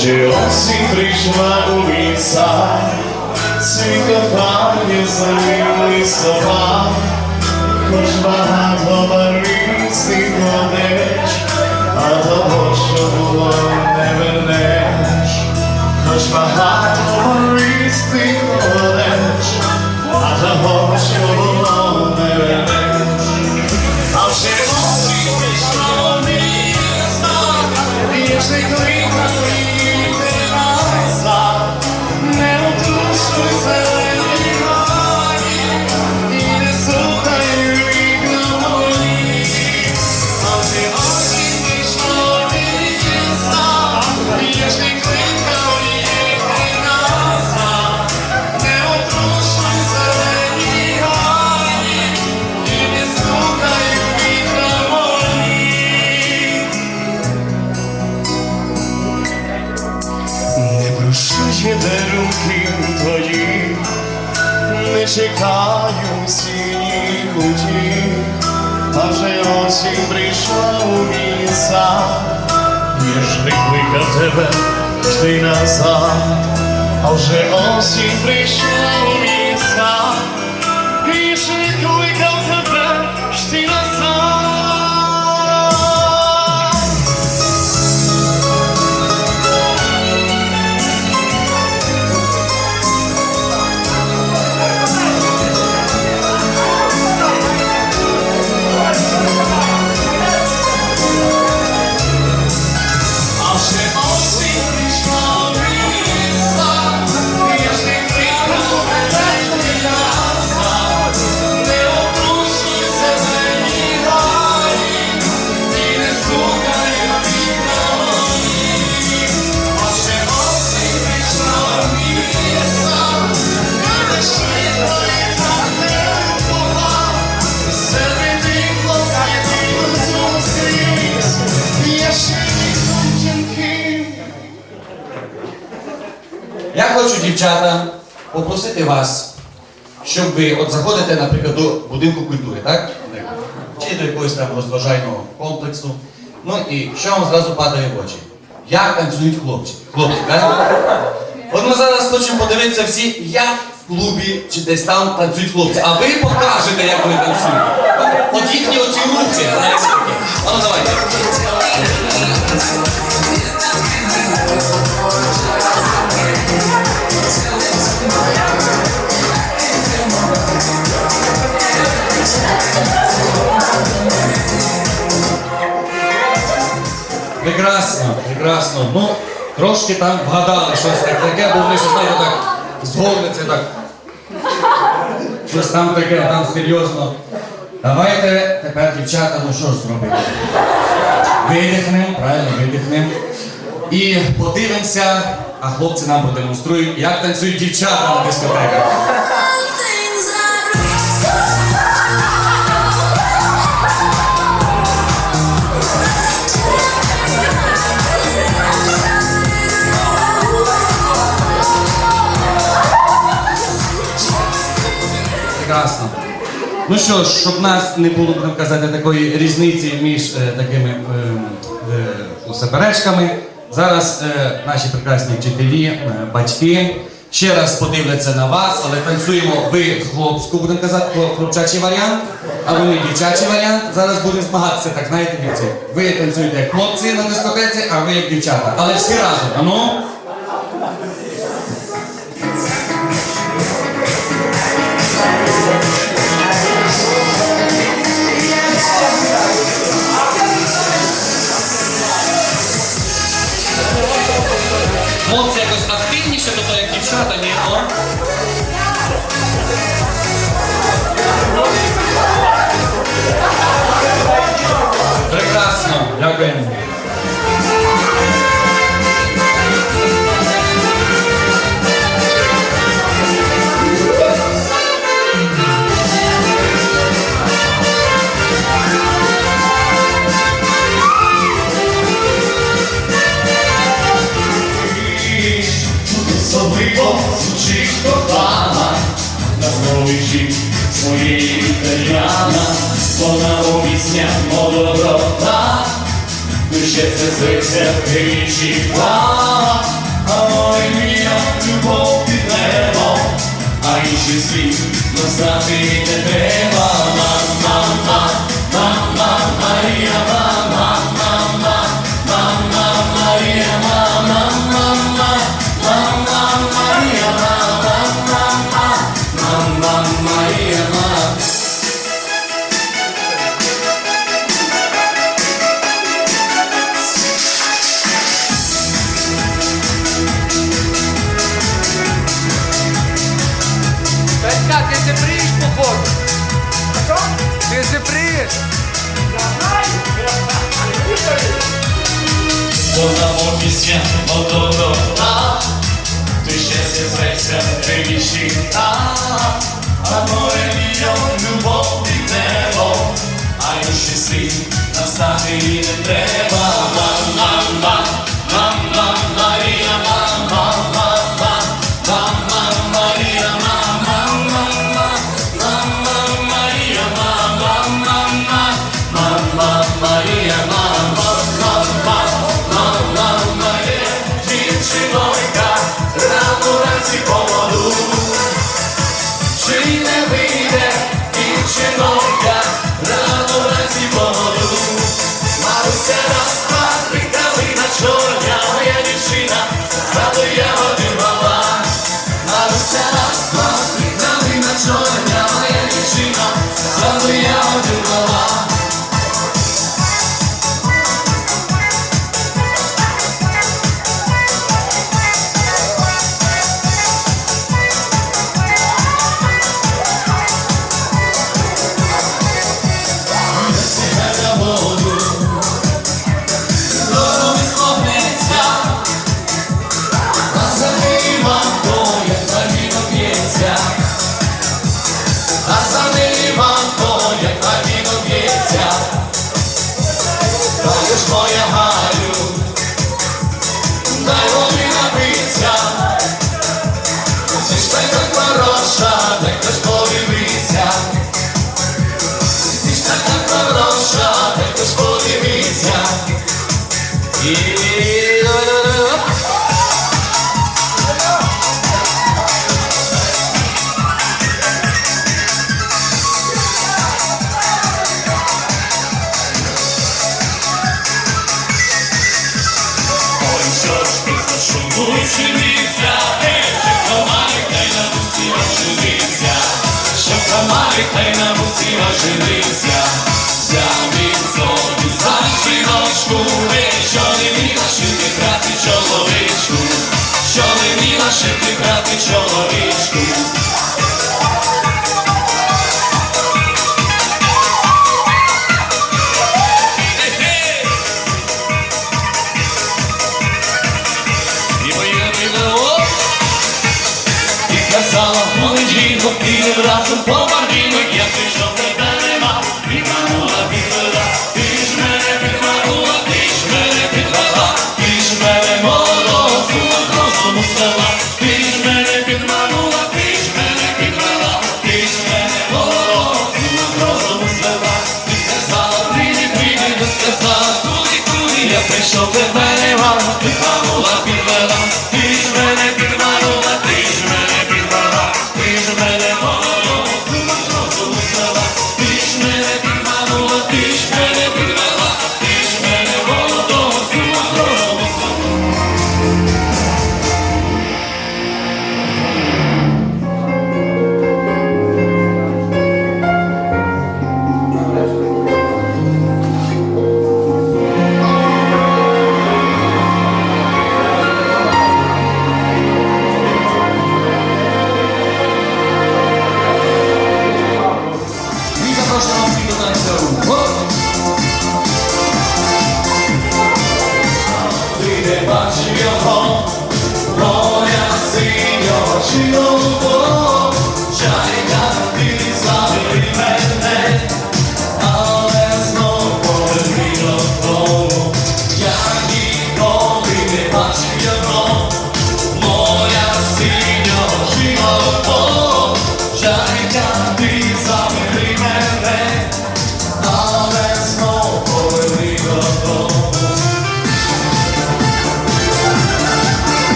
вже осінь прийшла у ліса, світофарні замили слова, хоч багато барвистих молодеч, а того, що було, не вернеш, хоч багато барвистих молодеч, а того, що було, не вернеш. А вже назад, а вже осінь прийшла хочу, дівчата, попросити вас, щоб ви от заходите, наприклад, до будинку культури, так? Чи до якогось там розважального комплексу. Ну і що вам зразу падає в очі? Як танцюють хлопці? Хлопці, так? От ми зараз хочемо подивитися всі, як в клубі чи десь там танцюють хлопці. А ви покажете, як вони танцюють. От їхні оці рухи, знаєте. А ну давайте. Прекрасно, прекрасно. Ну, трошки там вгадали щось так таке, бо вони щось знаєте так згорнеться так. Щось там таке, там серйозно. Давайте тепер, дівчата, ну що ж зробити? Видихнемо, правильно, видихнемо. І подивимося, а хлопці нам продемонструють, як танцюють дівчата на дискотеках. Ну що ж, щоб нас не було, будемо казати, такої різниці між е, такими е, е, суперечками, зараз е, наші прекрасні вчителі, е, батьки ще раз подивляться на вас, але танцюємо ви хлопську, будемо казати, хлоп- хлопчачий варіант, а вони дівчачий варіант. Зараз будемо змагатися, так знаєте, віці. Ви танцюєте як хлопці на дискотеці, а ви як дівчата. Але всі разом. Ну? І не треба. чайка ти забери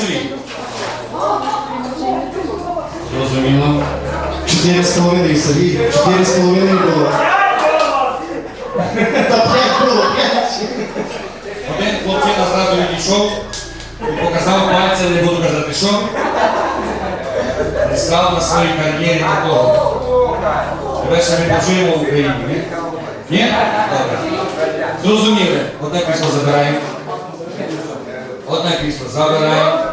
Землі? Зрозуміло. Чотири з половиною, Сергій. Чотири з половиною було. Та п'ять було, п'ять. Один хлопчина зразу відійшов і показав пальцем, не буду казати що. І став на своїй кар'єрі такого. Тебе ще не почуємо в Україні, ні? Ні? Добре. Зрозуміли. Одне крісло забираємо. Одне крісло забираємо.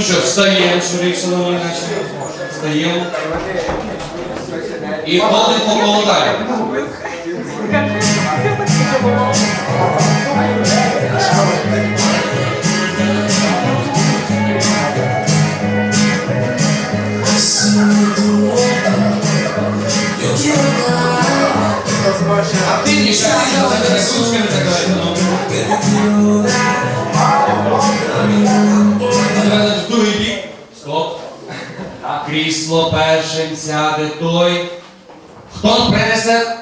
Ну що, встаємо, що шановні наші. Встаємо. І ходимо по Крісло першим сяде той. Хто принесе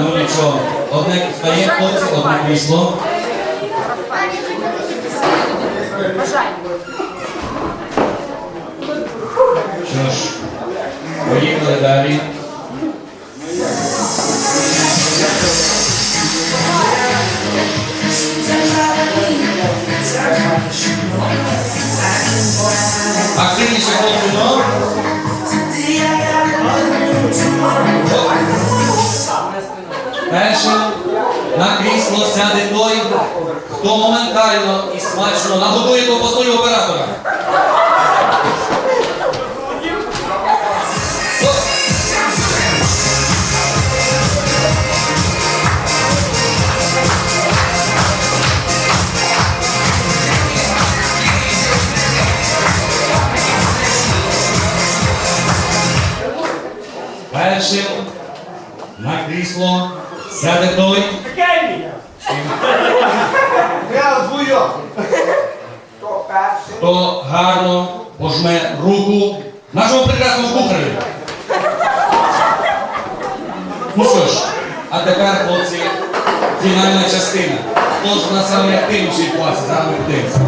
ну нічого. Одне стає хлопці, одне крісло. Хто моментально і смачно нагодує компостою оператора. Першим на крісло сяде той, Хто гарно пожме руку нашому прекрасному кухарю. Ну що ж, а тепер, хлопці, фінальна частина. Хто ж на самий активніший в класі? Зараз ми подивимося.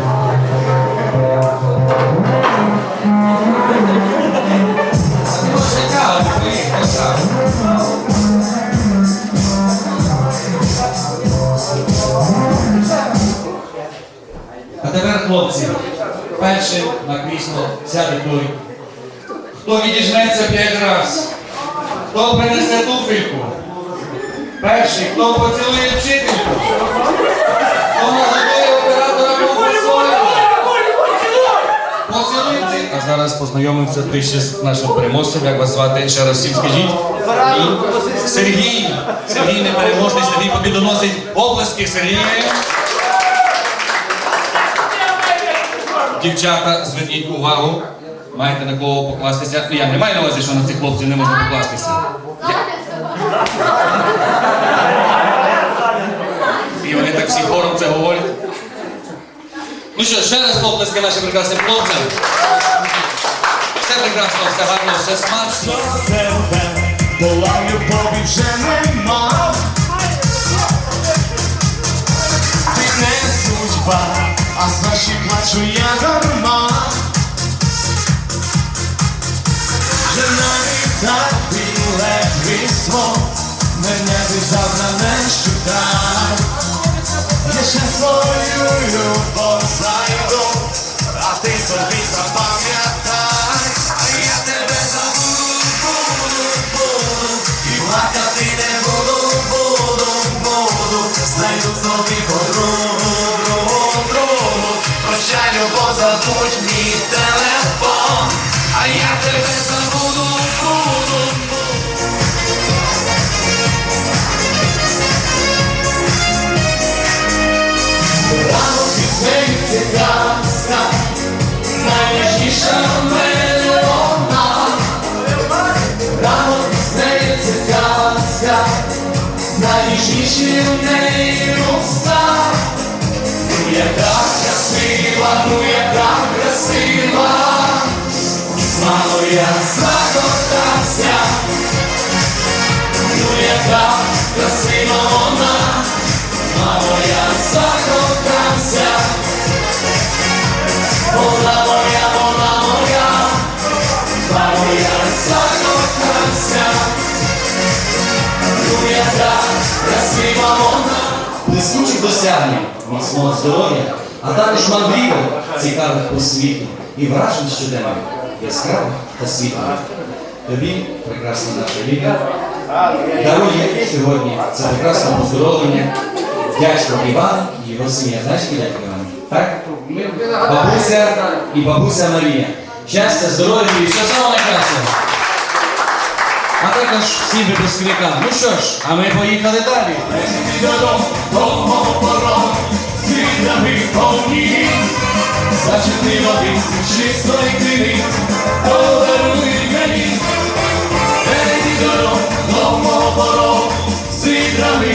Хлопці, першим на крісло сяде той, хто відіжметься п'ять разів, хто принесе туфельку, перший, хто поцілує вчительку, хто нагодує оператора по Поцілуй вчительку. А зараз познайомимося ближче з нашим переможцем. Як вас звати? Ще раз всім скажіть. Сергій. Сергій непереможний, Сергій побідоносить облески Сергію. Дівчата, зверніть увагу. Маєте на кого покластися. Ну, я не маю на увазі, що на цих хлопців не можна покластися. І вони так всі хором це говорять. Ну що, ще раз оплески нашим прекрасним хлопцям. Все прекрасно, все гарно, все смачно. була любові вже нема. Ти не судьба, а значить плачу я дарма. Вже навіть так біле вісло, мене ти завтра не. Я ще свою любов знайду, а ти собі запам'ятай, а я тебе забуду, буду, буду, і плакати не буду, буду, буду, знайду собі забудь мій телефон, а я тебе забуду, буду, Рано пізнається казка, найніжніша мелона. Рано пізнається казка, найніжніші в неї уста. Ну яка красива, ну я закохався. Ну яка красива вона. Мамо, я закохався, вона моя, вона моя, мамо, я закохався, ну яка красива вона. блискучих досягнень, міцного здоров'я, а також мандрівок цікавих по світу і вражень щоденних, яскравих та світлих. Тобі, прекрасна наша Ліля, дарує сьогодні це прекрасне поздоровлення дядько Іван і його сім'я. Знаєш, дядько Іван? Так? Бабуся і бабуся Марія. Щастя, здоров'я і все самого найкращого. А також всім випускникам. Ну що ж, а ми поїхали далі. Додому, до мого порогу, світами повні, зачепни води, чистої книги, подаруй мені. Ей, додому, до мого світрами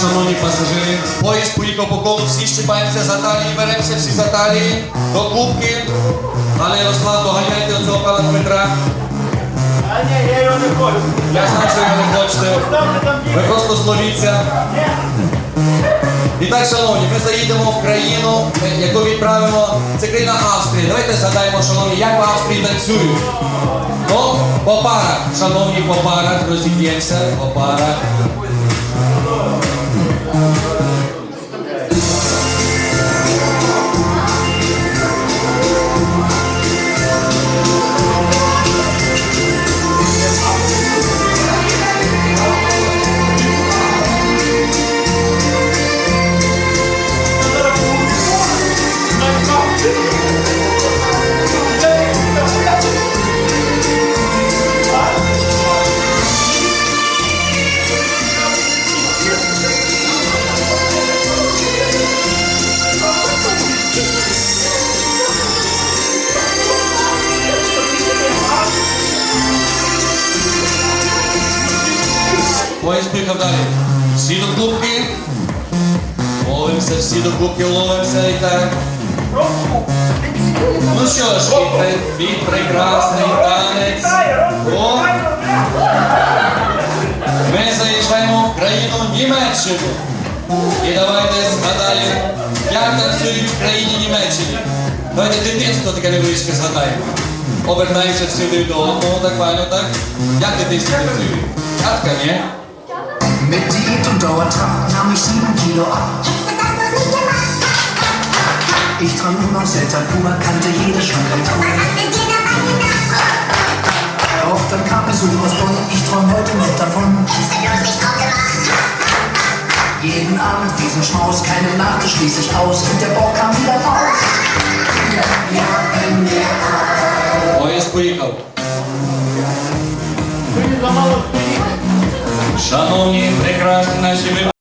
шановні пасажири, поїзд поїхав по колу, всі щипаємося за талії, беремося всі за талії, до кубки. Пане Ярослав, доганяйте оцього пана Дмитра. А ні, я його не хочу. Я знаю, що ви не хочете. Ви просто словіться. І так, шановні, ми заїдемо в країну, яку відправимо. Це країна Австрії. Давайте згадаємо, шановні, як в Австрії танцюють. Ну, по парах, шановні, по парах, розіб'ємося, по парах. Під, прекрасний танець. О, ми заїжджаємо в країну Німеччину. І давайте згадаємо, як танцюють в країні Німеччині. Давайте дитинство таке невеличке згадаємо. Обертаємося всюди до одного, так файно, так? Як дитинство танцюють? Катка, ні? Mit Diät und Dauertrakt nahm ich sieben Kilo ab. Ich trank nur noch Eltern Puma, kannte jede Schrank im Tour. Doch dann kam Besuch aus Bonn, ich träum heute noch davon. Ist denn nicht drauf gemacht? Jeden Abend diesen Schmaus, Keine Nachtisch schließ ich aus und der Bock kam wieder raus. Neues Projekt. Szanowni, prekrasny na siebie.